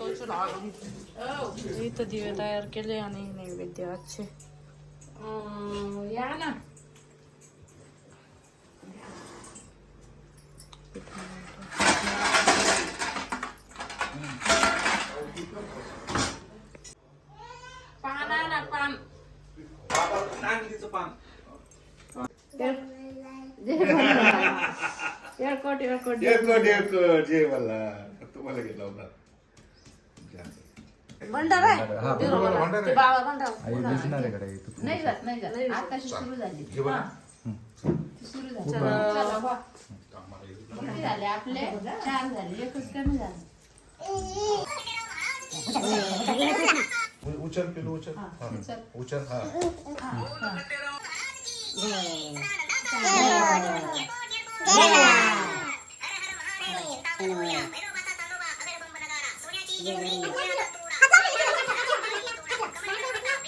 तोच लागून इथं दिवे तयार केले आणि नैवेद्य आजचे. या ना. पान आणा पान. पान एअरकोट एअरकोट एकट एकट जे मला तुम्हाला घेतला होता. भंडार आहे? हा, बरोबर, भंडार ते आहे. बाबा भंडार आई दिसणार आहे कडे तू नाही जात नाही जात. आताशी सुरू झाली. हे बघा. ती सुरू झाली. चला. किती झाले? आपले चार झाले. एकच कमी झाले. उ- उचल पिलू उचल. हा. उचल. उचल हा.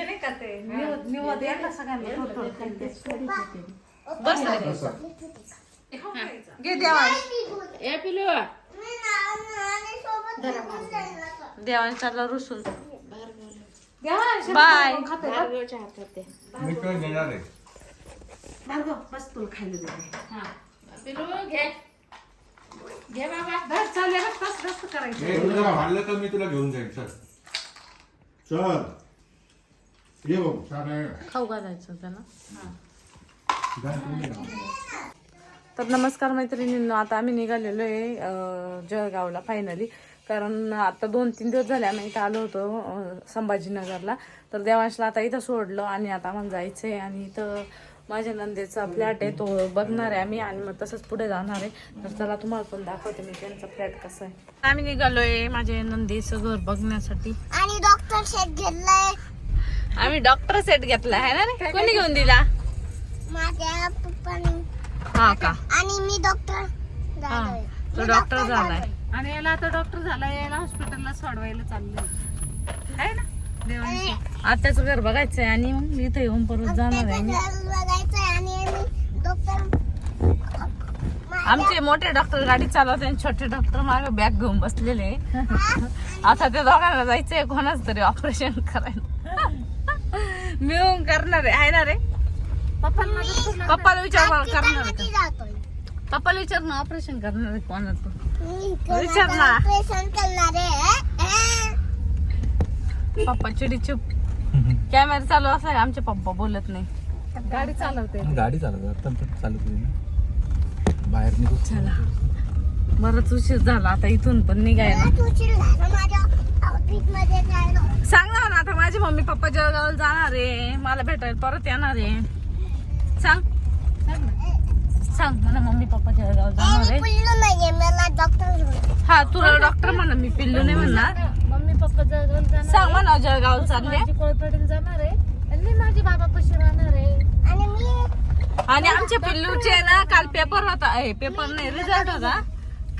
नाही का ते निवद निवद यायला सगळ्यांना थोडं थोडं. बस घे देवा ए पिलू. देवाने चालला रुसून. बाय बाय भार्गवच्या हातात ते. मी पण घेणार आहे. पिलू घे. घे बाबा. हे तुला वाढलं तर मी तुला घेऊन जाईन. चल. चल. ये भाऊ खाऊ घालायचं त्याला. तर नमस्कार मैत्रिणींनो आता आम्ही निघालेलो आहे जळगावला फायनली कारण आता दोन तीन दिवस झाले आम्ही इथं आलो होतो संभाजीनगरला. तर देवांशला आता इथं सोडलं आणि आता आम्हाला जायचं आहे आणि इथं माझ्या नंदेचा फ्लॅट आहे तो बघणार आहे आम्ही आणि मग तसंच पुढे जाणार आहे. तर चला तुम्हाला पण दाखवते मी त्यांचा फ्लॅट कसा आहे. आम्ही निघालोय माझ्या नंदीचं घर बघण्यासाठी. आणि डॉक्टर शेट घेतलाय. आम्ही डॉक्टर सेट घेतला आहे ना रे? कोणी घेऊन दिला? माझ्या पप्पानी. हा का? आणि मी डॉक्टर हा झालोय. तो डॉक्टर झालाय. आणि याला आता डॉक्टर झाला याला हॉस्पिटलला सोडवायला चाललंय. आहे ना? देवांशी. आत्याचं घर बघायचंय आणि मग इथं येऊन परत जाणार आहे. मी. मी आमचे मोठे डॉक्टर गाडी चालवते आणि छोटे डॉक्टर मागे बॅग घेऊन बसलेले. आता ते दोघांना जायचंय कोणाच तरी ऑपरेशन करायला. मिळून करणार आहे ना रे? पप्पाला विचार करणार आहे का? पप्पाला विचार ना ऑपरेशन करणार आहे कोणाचं? विचार ना. ऑपरेशन करणार आहे पप्पा चिडी चुप. कॅमेरा चालू असला आमचे पप्पा बोलत नाही. गाडी चालवते. गाडी चालवत आता पण चालत ना. बाहेर निघू चला. बरंच उशीर झाला आता इथून पण निघायला. तू चिल झालं माझ्या. सांग ना आता माझे मम्मी पप्पा जळगावला जाणार आहे. मला भेटायला परत येणार आहे. सांग. सांग मला मम्मी पप्पा जळगाव जाणार आहे. पिल्लू नाहीये मला डॉक्टर हा तुला डॉक्टर म्हणा मी पिल्लू नाही म्हणणार. मम्मी पप्पा जळगाव जाणार सांग म्हणा जळगाव चालले. माझी कोळपेडील जाणार आहे. आणि माझी बाबा पशी राहणार आहे. आणि मी आणि आमच्या पिल्लूचे ना काल पेपर होता पेपर नाही रिझल्ट होता.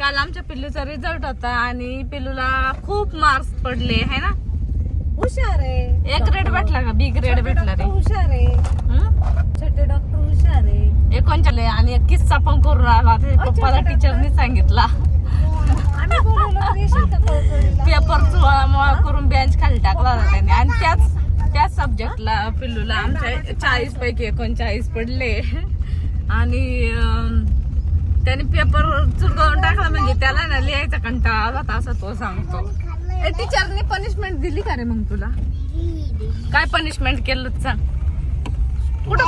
काल आमच्या पिल्लूचा रिझल्ट होता आणि पिल्लूला खूप मार्क्स पडले है ना? हुशार आहे. एक ग्रेड भेटला का? बी ग्रेड भेटला रे. हुशार आहे? छोटे डॉक्टर हुशार आहे. एकोणचाळीस आणि एक किस्सा पण करून आला ते पप्पाला टीचरनी सांगितला? पेपर चुळामुळा करून बेंच खाली टाकला होता त्याने. आणि त्याच त्याच सब्जेक्टला पिल्लूला आमच्या चाळीस पैकी एकोणचाळीस पडले. आणि त्याला ना लिहायचा कंटाळा आला होता असं तो सांगतो. टीचरने पनिशमेंट दिली का रे मग तुला? काय पनिशमेंट केलं सांग. कुठं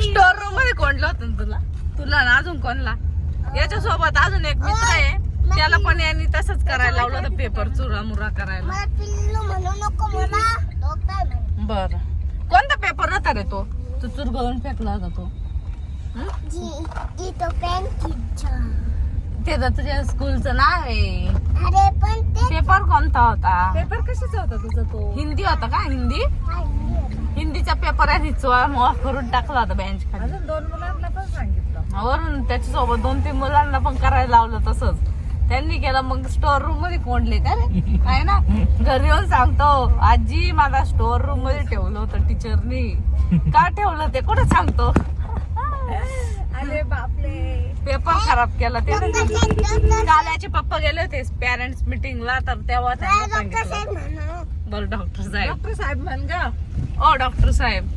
स्टोर रूममध्ये कोणलं होतं तुला? तुला ना अजून कोणला याच्या सोबत अजून एक मित्र आहे. त्याला पण यांनी तसंच करायला लावलं होतं पेपर चुरा मुरा करायला. बर. कोणता पेपर होता रे तो? तू चुरगळून फेकला होता तो. जी जी तो तर तुझ्या स्कूलचं नाव. आहे अरे पण ते पेपर कोणता होता? पेपर कशाचा होता तुझा तो? हिंदी होता का हिंदी? हिंदीचा पेपर आहे चोळा मोळा करून टाकला होता बेंच खाली. अजून दोन मुलांना पण सांगितलं. वरून त्याच्यासोबत दोन तीन मुलांना पण करायला लावलं तसंच. त्यांनी केलं मग स्टोर रूममध्ये कोंडले का रे? आहे ना? घरी येऊन सांगतो आजी मला स्टोर रूममध्ये ठेवलं होतं टीचरनी का ठेवलं ते? कुठं सांगतो अरे बापले पेपर खराब केला ते. काल याचे पप्पा गेले होते पॅरेंट्स मिटिंगला तर तेव्हा त्यांना सांगितलं. बरं डॉक्टर साहेब. डॉक्टर साहेब म्हण ग. ओ डॉक्टर साहेब.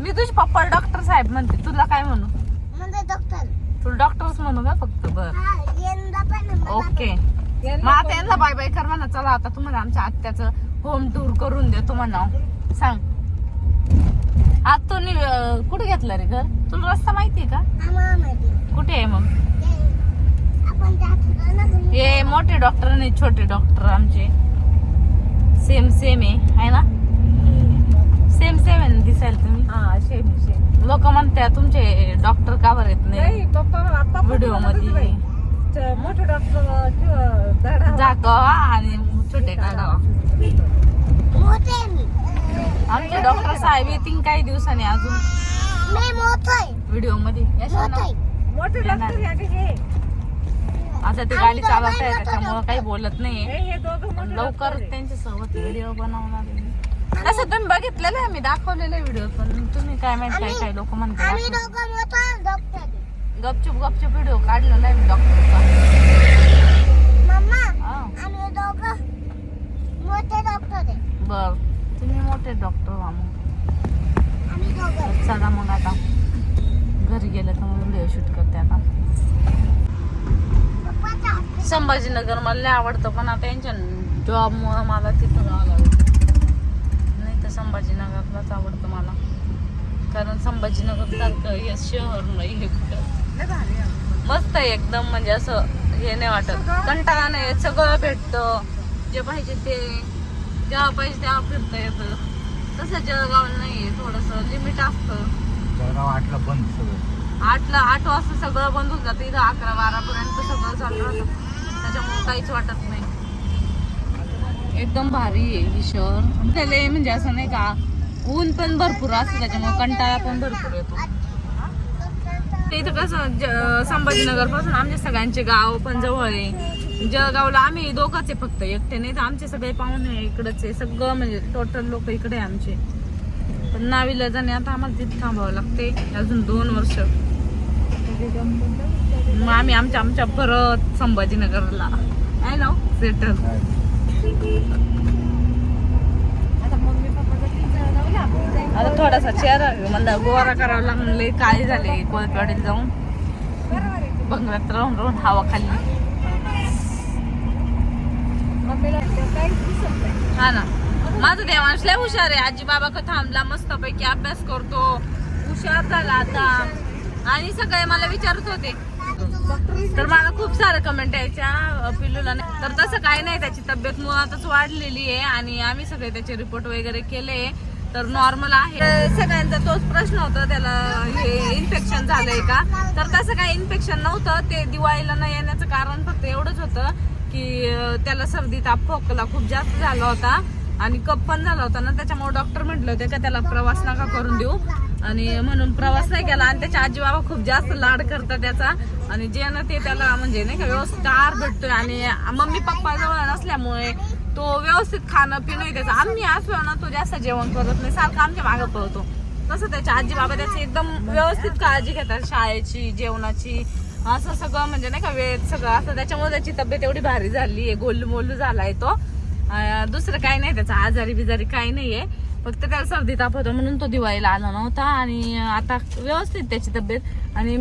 मी तुझे पप्पा डॉक्टर साहेब म्हणते. तुला काय म्हणू? म्हणजे डॉक्टर तुला डॉक्टरच म्हणू का फक्त बर. हा ओके मग आता यांना बाय बाय कर म्हणा. चला आता तुम्हाला आमच्या आत्याचं होम टूर करून देतो म्हणा सांग. आज तू कुठे घेतला रे घर? तुला रस्ता माहितीये का? कुठे आहे मग. हे मोठे डॉक्टर नाही छोटे डॉक्टर आमचे. सेम सेम आहे. है ना? सेम सेम आहे ना दिसायला तुम्ही? हा शेम शेम लोक म्हणतात तुमचे डॉक्टर का बरं येत नाही? पप्पा व्हिडिओमध्ये. मोठे डॉक्टर जागवा आणि छोटे काढावा. मोठे आमचे डॉक्टर साहेब येतील काही दिवसांनी अजून. व्हिडिओमध्ये डॉक्टर आता ते गाडी चालवत आहे त्याच्यामुळे काही बोलत नाही दोघं मोठे लवकर आहे. त्यांच्यासोबत व्हिडिओ बनवणार आहे. असं तुम्ही बघितलेलं आहे मी दाखवलेलं व्हिडिओ पण तुम्ही काय माहीत काय काय लोक आम्ही म्हणतात दोघं मोठा डॉक्टर आहे. गपचूप गपचूप व्हिडिओ काढलेला आहे मी डॉक्टरचा मम्मा हा. आम्ही दोघं मोठे डॉक्टर आहे बर तुम्ही मोठे डॉक्टर व्हा मग आम्ही दोघं चला मग आता घरी गेलं तर मग व्हिडिओ शूट करते आता पप्पाचा हात लय आवडतं पण आता यांच्या जॉबमुळं मला तिथं जावं लागलं नाही तर संभाजीनगरलाच आवडतं मला. कारण संभाजीनगर सारखं हे शहर नाही हे कुठं. मस्त आहे एकदम म्हणजे असं हे नाही वाटत. कंटाळा नाही सगळं भेटतं. जे पाहिजे ते जेव्हा पाहिजे तेव्हा फिरता येतं. तसं जळगाव नाही थोडस लिमिट असतं. जळगाव आठला बंद सगळं. आठला आठ वाजता सगळं बंद होऊन जातं. इथं अकरा बारा पर्यंत सगळं चालू राहतं. त्याच्यामुळे काहीच वाटत नाही. एकदम भारी आहे ही शहर. त्याला म्हणजे असं नाही का ऊन पण भरपूर असतं त्याच्यामुळे कंटाळा पण भरपूर येतो. ते तर कसं ज- संभाजीनगरपासून आमच्या सगळ्यांचे गाव पण जवळ आहे. जळगावला आम्ही दोघंच आहे फक्त एकटे नाही तर आमचे सगळे पाहुणे इकडच आहे. सगळं म्हणजे टोटल लोक इकडे आहे आमचे. पण नावीला जाणे आता आम्हाला तिथे थांबावं लागते अजून दोन वर्ष. मग आम्ही आमच्या आमच्या परत संभाजीनगरला. आहे ना सेटल आता थोडासा चेहरा मला गोवारा करावा लागले काय झाले कोळपेवाडीत जाऊन. बंगल्यात राहून राहून हवा खाल्ली. हा ना. माझं देवांश लय हुशार आहे. आजी बाबा का थांबला मस्त पैकी अभ्यास करतो. हुशार झाला आता. आणि सगळे मला विचारत होते तर मला खूप सारं कमेंट यायच्या अं, पिल्लूला तर तसं काही नाही त्याची तब्येत मुळातच वाढलेली आहे आणि आम्ही सगळे त्याचे रिपोर्ट वगैरे केले तर नॉर्मल आहे. सगळ्यांचा तोच प्रश्न होता त्याला हे इन्फेक्शन झालंय का? तर तसं काही इन्फेक्शन नव्हतं ते दिवाळीला न येण्याचं कारण फक्त एवढंच होतं की त्याला सर्दी ताप खोकला खूप जास्त झाला होता आणि कप पण झाला होता ना त्याच्यामुळे डॉक्टर म्हटलं होते का त्याला प्रवास नका करून देऊ. आणि म्हणून प्रवास नाही केला. आणि त्याच्या आजी बाबा खूप जास्त लाड करतात त्याचा. आणि जे ना ते त्याला म्हणजे नाही का व्यवस्थित आहार भेटतोय. आणि मम्मी पप्पा जवळ नसल्यामुळे तो व्यवस्थित खाणं पिणं त्याचं आम्ही असलो ना तो जास्त जेवण करत नाही. सारखं आमच्या मागं पळतो. तसं त्याच्या आजी बाबा त्याची एकदम व्यवस्थित काळजी घेतात. शाळेची जेवणाची असं सगळं म्हणजे नाही का वेळ सगळं असं त्याच्यामुळे त्याची तब्येत एवढी भारी झाली आहे गोल्लू मोल्लू झालाय तो. दुसरं काही नाही त्याचा आजारी बिजारी काही नाहीये. फक्त त्याला सर्दी ताप होता म्हणून तो दिवाळीला आला नव्हता आणि आता व्यवस्थित त्याची तब्येत. आणि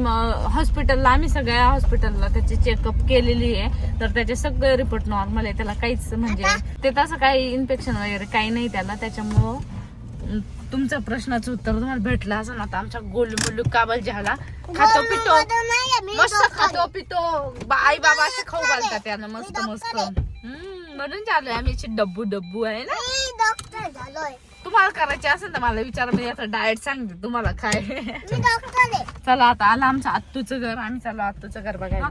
हॉस्पिटलला आम्ही सगळ्या हॉस्पिटलला त्याची चेकअप केलेली आहे. तर त्याचे सगळे रिपोर्ट नॉर्मल आहे. त्याला काहीच म्हणजे ते तसं काही इन्फेक्शन वगैरे काही नाही त्याला. त्याच्यामुळं अं, तुमच्या प्रश्नाचं उत्तर तुम्हाला भेटलं असं आता आमच्या गोलू मोलू काबल झाला. खातो पितो. मस्त. खातो पितो. आई बाबा असे खाऊ घालतात त्यानं मस्त मस्त. म्हणून चालू आहे आम्ही डब्बू डब्बू आहे ना. मी डॉक्टर झालोय. तुम्हाला करायचे असेल तर मला विचार मी आता डाएट सांगते तुम्हाला काय. मी डॉक्टर आहे. चला आता आलं आमचं आत्तूचं घर आम्ही चालू आत्तूचं घर बघायला.